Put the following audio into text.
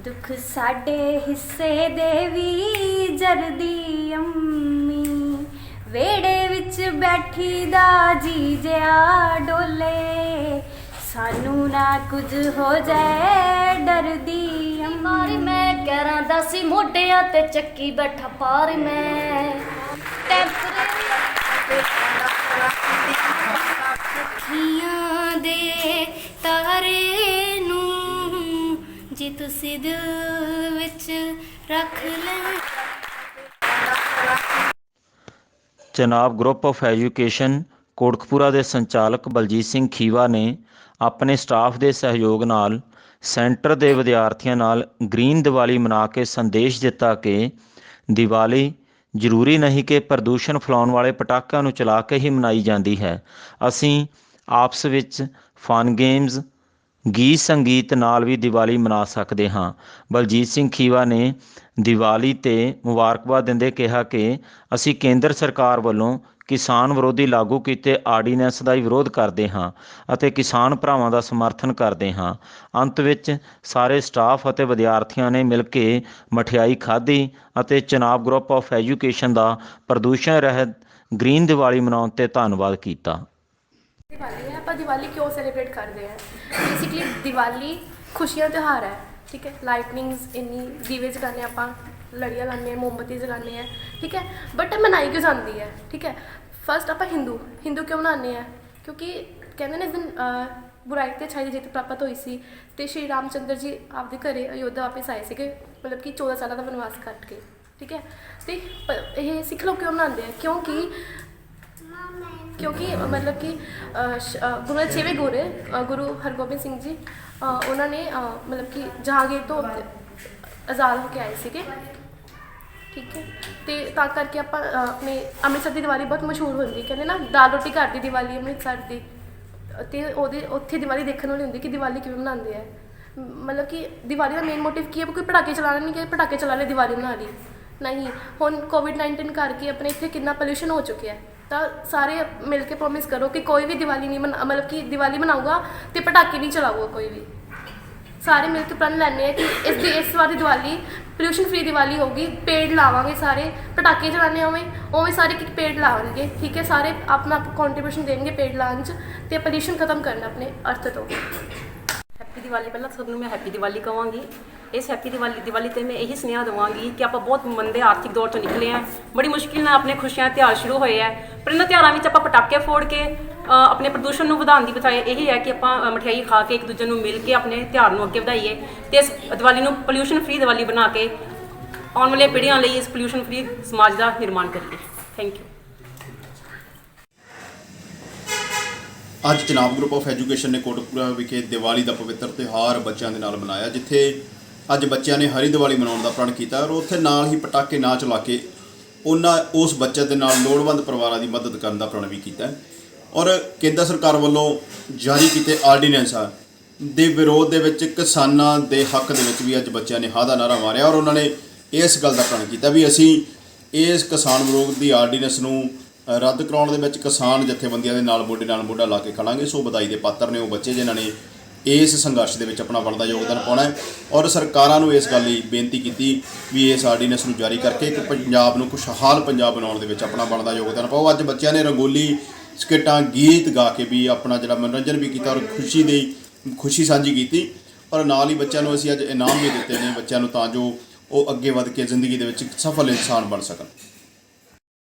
ਦੁੱਖ ਸਾਡੇ ਹਿੱਸੇ ਦੇ ਵੀ ਜਰਦੀ ਅੰਮੀ। ਵੇੜੇ ਵਿੱਚ ਬੈਠੀ ਦਾ ਜੀ ਜਿਆ ਡੋਲੇ। ਸਾਨੂੰ ਨਾ ਕੁਝ ਹੋ ਜਾਏ ਡਰਦੀ ਅੰਮੀ। ਮਾਰੀ ਮੈਂ ਕਹਿਰਾਂ ਦਾ ਸੀ ਮੋਢਿਆਂ ਤੇ ਚੱਕੀ ਬੈਠਾ ਪਾਰ ਮੈਂ। ਅੱਖੀਆਂ ਦੇ ਤਾਰੇ ਜੇ ਤੁਸੀਂ ਦਿਲ ਵਿੱਚ ਰੱਖ ਲੈ। Chenab group of education Kotkapura ਦੇ ਸੰਚਾਲਕ ਬਲਜੀਤ ਸਿੰਘ ਖੀਵਾ ਨੇ ਆਪਣੇ ਸਟਾਫ ਦੇ ਸਹਿਯੋਗ ਨਾਲ ਸੈਂਟਰ ਦੇ ਵਿਦਿਆਰਥੀਆਂ ਨਾਲ ਗ੍ਰੀਨ ਦੀਵਾਲੀ ਮਨਾ ਕੇ ਸੰਦੇਸ਼ ਦਿੱਤਾ ਕਿ ਦੀਵਾਲੀ ਜ਼ਰੂਰੀ ਨਹੀਂ ਕਿ ਪ੍ਰਦੂਸ਼ਣ ਫੈਲਾਉਣ ਵਾਲੇ ਪਟਾਕਿਆਂ ਨੂੰ ਚਲਾ ਕੇ ਹੀ ਮਨਾਈ ਜਾਂਦੀ ਹੈ। ਅਸੀਂ ਆਪਸ ਵਿੱਚ ਫਨ ਗੇਮਸ ਗੀਤ ਸੰਗੀਤ ਨਾਲ ਵੀ ਦੀਵਾਲੀ ਮਨਾ ਸਕਦੇ ਹਾਂ। ਬਲਜੀਤ ਸਿੰਘ ਖੀਵਾ ਨੇ ਦੀਵਾਲੀ ਤੇ ਮੁਬਾਰਕਬਾਦ ਦਿੰਦੇ ਕਿਹਾ ਕਿ ਅਸੀਂ ਕੇਂਦਰ ਸਰਕਾਰ ਵੱਲੋਂ ਕਿਸਾਨ ਵਿਰੋਧੀ ਲਾਗੂ ਕੀਤੇ ਆਰਡੀਨੈਂਸ ਦਾ ਹੀ ਵਿਰੋਧ ਕਰਦੇ ਹਾਂ ਅਤੇ ਕਿਸਾਨ ਭਰਾਵਾਂ ਦਾ ਸਮਰਥਨ ਕਰਦੇ ਹਾਂ। ਅੰਤ ਵਿੱਚ ਸਾਰੇ ਸਟਾਫ ਅਤੇ ਵਿਦਿਆਰਥੀਆਂ ਨੇ ਮਿਲ ਕੇ ਮਠਿਆਈ ਖਾਧੀ ਅਤੇ ਚਨਾਬ ਗਰੁੱਪ ਆਫ ਐਜੂਕੇਸ਼ਨ ਦਾ ਪ੍ਰਦੂਸ਼ਣ ਰਹਿਤ ਗ੍ਰੀਨ ਦੀਵਾਲੀ ਮਨਾਉਣ ਤੇ ਧੰਨਵਾਦ ਕੀਤਾ। ਆਪਾਂ ਦੀਵਾਲੀ ਕਿਉਂ ਸੈਲੀਬ੍ਰੇਟ ਕਰਦੇ ਹਾਂ? ਬੇਸਿਕਲੀ ਦੀਵਾਲੀ ਖੁਸ਼ੀਆਂ ਦਾ ਤਿਉਹਾਰ ਹੈ, ਠੀਕ ਹੈ? ਲਾਈਟਨਿੰਗਸ ਇੰਨੀ ਦੀਵੇ ਜਗਾਉਂਦੇ ਹਾਂ ਆਪਾਂ, ਲੜੀਆਂ ਲਾਉਂਦੇ ਹਾਂ, ਮੋਮਬੱਤੀ ਜਗਾਉਂਦੇ ਹਾਂ, ਠੀਕ ਹੈ? ਬਟ ਮਨਾਈ ਕਿਉਂ ਜਾਂਦੀ ਹੈ, ਠੀਕ ਹੈ? ਫਸਟ ਆਪਾਂ ਹਿੰਦੂ ਹਿੰਦੂ ਕਿਉਂ ਮਨਾਉਂਦੇ ਆ ਕਿਉਂਕਿ ਕਹਿੰਦੇ ਨੇ ਇਸ ਦਿਨ ਬੁਰਾਈ ਤੇ ਅੱਛਾਈ ਦੀ ਜਿੱਤ ਪ੍ਰਾਪਤ ਹੋਈ ਸੀ ਤੇ ਸ਼੍ਰੀ ਰਾਮਚੰਦਰ ਜੀ ਆਪਦੇ ਘਰੇ ਅਯੋਧਿਆ ਵਾਪਸ ਆਏ ਸੀਗੇ, ਮਤਲਬ ਕਿ 14 ਸਾਲਾਂ ਦਾ ਵਨਵਾਸ ਕੱਟ ਕੇ, ਠੀਕ ਹੈ? ਤੇ ਇਹ ਸਿੱਖ ਲੋਕ ਕਿਉਂ ਮਨਾਉਂਦੇ ਆ? ਕਿਉਂਕਿ ਕਿਉਂਕਿ ਮਤਲਬ ਕਿ ਅ, ਸ਼- ਅ, ਗੁਰੂ ਦੇ ਛੇਵੇਂ ਗੁਰੂ ਅ, ਗੁਰੂ ਹਰਗੋਬਿੰਦ ਸਿੰਘ ਜੀ ਅ, ਉਹਨਾਂ ਨੇ ਅ, ਮਤਲਬ ਕਿ ਜਹਾਂਗੀਰ ਤੋਂ ਆਜ਼ਾਦ ਹੋ ਕੇ ਆਏ ਸੀਗੇ। ਠੀਕ ਹੈ। ਤੇ ਤਾਂ ਕਰਕੇ ਆਪਾਂ ਅ, ਆਪਣੇ ਅੰਮ੍ਰਿਤਸਰ ਦੀ ਦੀਵਾਲੀ ਬਹੁਤ ਮਸ਼ਹੂਰ ਹੁੰਦੀ ਕਹਿੰਦੇ ਨਾ ਦਾਲ ਰੋਟੀ ਘਰ ਦੀ ਦੀਵਾਲੀ ਅੰਮ੍ਰਿਤਸਰ ਦੀ। ਤੇ ਉਹਦੇ ਉੱਥੇ ਦੀਵਾਲੀ ਦੇਖਣ ਵਾਲੀ ਹੁੰਦੀ ਕਿ ਦੀਵਾਲੀ ਕਿਵੇਂ ਮਨਾਉਂਦੇ ਆ। ਮ- ਮਤਲਬ ਕਿ ਦੀਵਾਲੀ ਦਾ ਮੇਨ ਮੋਟਿਵ ਕੀ ਹੈ? ਵੀ ਕੋਈ ਪਟਾਕੇ ਚਲਾਣਾ ਨਹੀਂ ਕਿ ਪਟਾਕੇ ਚਲਾ ਲੈ ਦੀਵਾਲੀ ਮਨਾ ਲਈ। ਨਹੀਂ, ਹੁਣ ਕੋਵਿਡ-19 ਕਰਕੇ ਆਪਣੇ ਇੱਥੇ ਕਿੰਨਾ ਪੋਲੂਸ਼ਨ ਹੋ ਚੁੱਕਿਆ ਹੈ। ਤਾਂ ਸਾਰੇ ਮਿਲ ਕੇ ਪ੍ਰੋਮਿਸ ਕਰੋ ਕਿ ਕੋਈ ਵੀ ਦੀਵਾਲੀ ਨਹੀਂ ਮਨਾ, ਮਤਲਬ ਕਿ ਦੀਵਾਲੀ ਮਨਾਊਗਾ ਤੇ ਪਟਾਕੇ ਨਹੀਂ ਚਲਾਊਗਾ ਕੋਈ ਵੀ। ਸਾਰੇ ਮਿਲ ਕੇ ਪ੍ਰਣ ਲੈਣੇ ਆ ਕਿ ਇਸ ਦੀ, ਇਸ ਵਾਰ ਦੀ ਦੀਵਾਲੀ ਪੋਲੂਸ਼ਨ ਫ੍ਰੀ ਦੀਵਾਲੀ ਹੋਗੀ ਪੇੜ ਲਾਵਾਂਗੇ ਸਾਰੇ, ਪਟਾਕੇ ਚਲਾਣੇ ਹੋਵੇਂ ਉਵੇਂ ਸਾਰੇ ਕਿ ਪੇੜ ਲਾਵਾਂਗੇ, ਠੀਕ ਹੈ? ਸਾਰੇ ਆਪਣਾ ਕੰਟਰੀਬਿਊਸ਼ਨ ਦੇਣਗੇ ਪੇੜ ਲਾਉਣ 'ਚ ਤੇ ਪੋਲੂਸ਼ਨ ਖਤਮ ਕਰਨਾ ਆਪਣੇ ਅਰਥ ਤੋਂ। ਹੈਪੀ ਦੀਵਾਲੀ, ਪਹਿਲਾਂ ਸਭ ਨੂੰ ਮੈਂ ਹੈਪੀ ਦੀਵਾਲੀ ਕਹਾਂਗੀ ਇਸ ਹੈਪੀ ਦੀਵਾਲੀ ਦੀਵਾਲੀ ਤੇ ਮੈਂ ਇਹੀ ਸੁਨੇਹਾ ਦੇਵਾਂਗੀ ਕਿ ਆਪਾਂ ਬਹੁਤ ਮੰਦੇ ਆਰਥਿਕ ਦੌਰ ਤੋਂ ਨਿਕਲੇ ਆਂ ਬੜੀ ਮੁਸ਼ਕਿਲ ਨਾਲ ਆਪਣੇ ਖੁਸ਼ੀਆਂ ਤਿਉਹਾਰ ਸ਼ੁਰੂ ਹੋਏ ਆ। ਪਰ ਇਹਨਾਂ ਤਿਉਹਾਰਾਂ ਵਿੱਚ ਆਪਾਂ ਪਟਾਕੇ ਫੋੜ ਕੇ ਆਪਣੇ ਪ੍ਰਦੂਸ਼ਣ ਨੂੰ ਵਧਾਉਣ ਦੀ ਬਜਾਏ ਇਹੀ ਹੈ ਕਿ ਆਪਾਂ ਮਠਿਆਈ ਖਾ ਕੇ ਇੱਕ ਦੂਜੇ ਨੂੰ ਮਿਲ ਕੇ ਆਪਣੇ ਤਿਉਹਾਰ ਨੂੰ ਅੱਗੇ ਵਧਾਈਏ ਤੇ ਇਸ ਦੀਵਾਲੀ ਨੂੰ ਪੋਲਿਊਸ਼ਨ ਫ੍ਰੀ ਦੀਵਾਲੀ ਬਣਾ ਕੇ ਆਉਣ ਵਾਲੇ ਪੀੜ੍ਹੀਆਂ ਲਈ ਇਸ ਪੋਲਿਊਸ਼ਨ ਫ੍ਰੀ ਸਮਾਜ ਦਾ ਨਿਰਮਾਣ ਕਰੀਏ। ਥੈਂਕ ਯੂ ਅੱਜ ਜਨਾਬ ਗਰੁੱਪ ਆਫ ਐਜੂਕੇਸ਼ਨ ਨੇ ਕੋਟਕਪੂਰਾ ਵਿਖੇ ਦੀਵਾਲੀ ਦਾ ਪਵਿੱਤਰ ਤਿਉਹਾਰ ਬੱਚਿਆਂ ਦੇ ਨਾਲ ਮਨਾਇਆ, ਜਿੱਥੇ ਅੱਜ ਬੱਚਿਆਂ ਨੇ ਹਰੀ ਦੀਵਾਲੀ ਮਨਾਉਣ ਦਾ ਪ੍ਰਣ ਕੀਤਾ ਔਰ ਉੱਥੇ ਨਾਲ ਹੀ ਪਟਾਕੇ ਨਾ ਚਲਾ ਕੇ ਉਹਨਾਂ ਉਸ ਬੱਚੇ ਦੇ ਨਾਲ ਲੋੜਵੰਦ ਪਰਿਵਾਰਾਂ ਦੀ ਮਦਦ ਕਰਨ ਦਾ ਪ੍ਰਣ ਵੀ ਕੀਤਾ ਔਰ ਕੇਂਦਰ ਸਰਕਾਰ ਵੱਲੋਂ ਜਾਰੀ ਕੀਤੇ ਆਰਡੀਨੈਂਸਾਂ ਦੇ ਵਿਰੋਧ ਦੇ ਵਿੱਚ ਕਿਸਾਨਾਂ ਦੇ ਹੱਕ ਦੇ ਵਿੱਚ ਵੀ ਅੱਜ ਬੱਚਿਆਂ ਨੇ ਹਾ ਦਾ ਨਾਰਾ ਮਾਰਿਆ ਔਰ ਉਹਨਾਂ ਨੇ ਇਸ ਗੱਲ ਦਾ ਪ੍ਰਣ ਕੀਤਾ ਵੀ ਅਸੀਂ ਇਸ ਕਿਸਾਨ ਵਿਰੋਧ ਦੀ ਆਰਡੀਨੈਂਸ ਨੂੰ ਰੱਦ ਕਰਾਉਣ ਦੇ ਵਿੱਚ ਕਿਸਾਨ ਜਥੇਬੰਦੀਆਂ ਦੇ ਨਾਲ ਮੋਢੇ ਨਾਲ ਮੋਢਾ ਲਾ ਕੇ ਖੜਾਂਗੇ, ਸੋ ਵਧਾਈ ਦੇ ਪਾਤਰ ਨੇ ਉਹ ਬੱਚੇ ਜਿਨ੍ਹਾਂ ਨੇ ਇਸ ਸੰਘਰਸ਼ ਦੇ ਵਿੱਚ ਆਪਣਾ ਬਣਦਾ ਯੋਗਦਾਨ ਪਾਉਣਾ ਹੈ ਔਰ ਸਰਕਾਰਾਂ ਨੂੰ ਇਸ ਗੱਲ ਲਈ ਬੇਨਤੀ ਕੀਤੀ ਵੀ ਇਸ ਆਰਡੀਨੈਂਸ ਨੂੰ ਜਾਰੀ ਕਰਕੇ ਇੱਕ ਪੰਜਾਬ ਨੂੰ ਖੁਸ਼ਹਾਲ ਪੰਜਾਬ ਬਣਾਉਣ ਦੇ ਵਿੱਚ ਆਪਣਾ ਬਣਦਾ ਯੋਗਦਾਨ ਪਾਓ। ਅੱਜ ਬੱਚਿਆਂ ਨੇ ਰੰਗੋਲੀ ਸਕਿੱਟਾਂ, ਗੀਤ ਗਾ ਕੇ ਵੀ ਆਪਣਾ ਜਿਹੜਾ ਮਨੋਰੰਜਨ ਵੀ ਕੀਤਾ ਔਰ ਖੁਸ਼ੀ ਦੇ, ਖੁਸ਼ੀ ਸਾਂਝੀ ਕੀਤੀ ਔਰ ਨਾਲ ਹੀ ਬੱਚਿਆਂ ਨੂੰ ਅਸੀਂ ਅੱਜ ਇਨਾਮ ਵੀ ਦਿੱਤੇ ਨੇ, ਬੱਚਿਆਂ ਨੂੰ ਤਾਂ ਜੋ ਉਹ ਅੱਗੇ ਵਧ ਕੇ ਜ਼ਿੰਦਗੀ ਦੇ ਵਿੱਚ ਇੱਕ ਸਫਲ ਇਨਸਾਨ ਬਣ ਸਕਣ।